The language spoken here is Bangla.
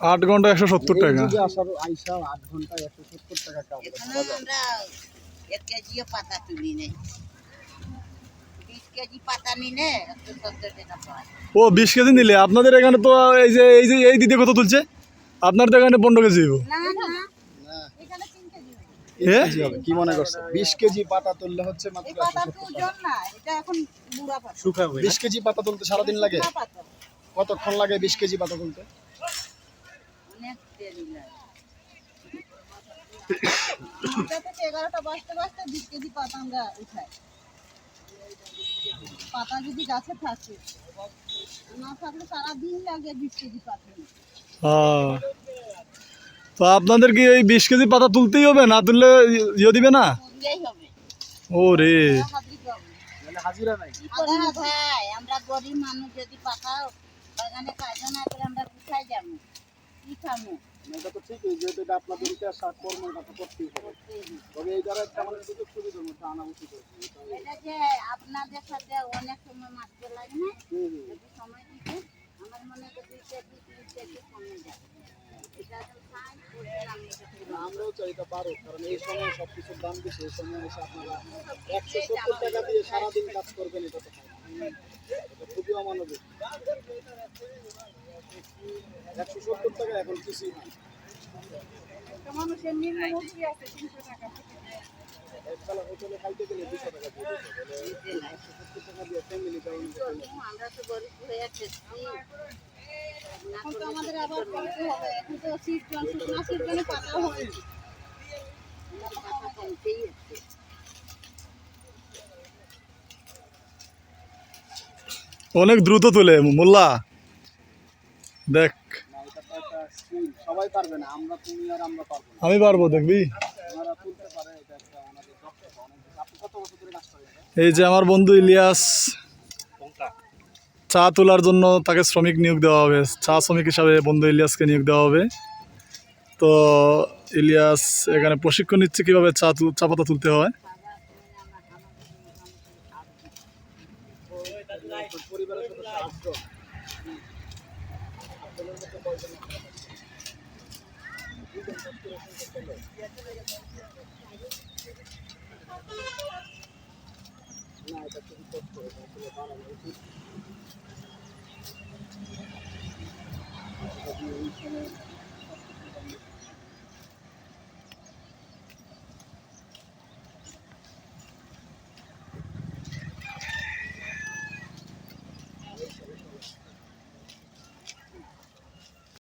আট ঘণ্টা একশো সত্তর টাকা। ও বিশ কেজি নিলে? আপনাদের এখানে তো এই যে এই যে এই দিদি কত তুলছে? আপনার তো এখানে পনেরো কেজি কি মনে করছে? বিশ কেজি পাতা তুললে হচ্ছে মাত্র এই একশো পাতা সত্তর তো টাকা ওজন না এটা এখন বুড়া পাতা। শুকাবে। বিশ কেজি পাতা তুলতে সারাদিন লাগে? কতক্ষণ লাগে বিশ কেজি পাতা তুলতে অনেক দেরি লাগে নটা আপনাদের কি ওই বিশ কেজি পাতা তুলতেই হবে? না তুললে ইয়ে দিবে না? ও রে আমরা গরিব মানুষ, যদি পাতা বাগানে কাজ না করে আমরা কোথায় যাব? কি খাব এটা তো ঠিকই যেহেতু এটা আপনাদের ইতিহাস কর্ম এটা তো করতেই হবে। তবে এই দ্বারা একটা আমাদের সুযোগ সুবিধার মধ্যে আনা উচিত এটা- যে আপনাদের সাথে অনেক সময় মাছতে লাগে না? সময় দিতে আমার মনে হয় দুই কেজি যায়। আমরাও চাই এটা পারো কারণ এই সময় সবকিছুর দাম বেশি এই সময় এসে আপনারা একশো সত্তর টাকা দিয়ে সারাদিন কাজ করবেন এটা তো না। এটা খুবই অমানবিক। একশো সত্তর টাকা এখন কিছুই না মানুষের নিম্ন আছে তিনশো টাকা একবেলা হোটেলে খাইতে গেলে দুশো টাকা দিয়ে দিতে হবে। একশো সত্তর টাকা দিয়ে ফ্যামিলি কারণ আমরা তো গরিব হয়ে আছি। এখন তো আমাদের আবার করতে হবে। এখন তো সিজন শুকনা সিজনে পাতা হয় পাতা কমতেই হচ্ছে অনেক দ্রুত তোলে মোল্লা। দেখ না এটা তো একটা স্কিল সবাই পারবে না আমরা তুমি আর আমরা পারব আমি পারব দেখবি? এই যে আমার বন্ধু ইলিয়াস চা তোলার জন্য তাকে শ্রমিক নিয়োগ দেওয়া হবে। চা শ্রমিক হিসাবে বন্ধু ইলিয়াসকে নিয়োগ দেওয়া হবে। তো ইলিয়াস এখানে প্রশিক্ষণ নিচ্ছে কীভাবে চা তু- চা পাতা তুলতে হয়। পরিবারের সদস্য আটজন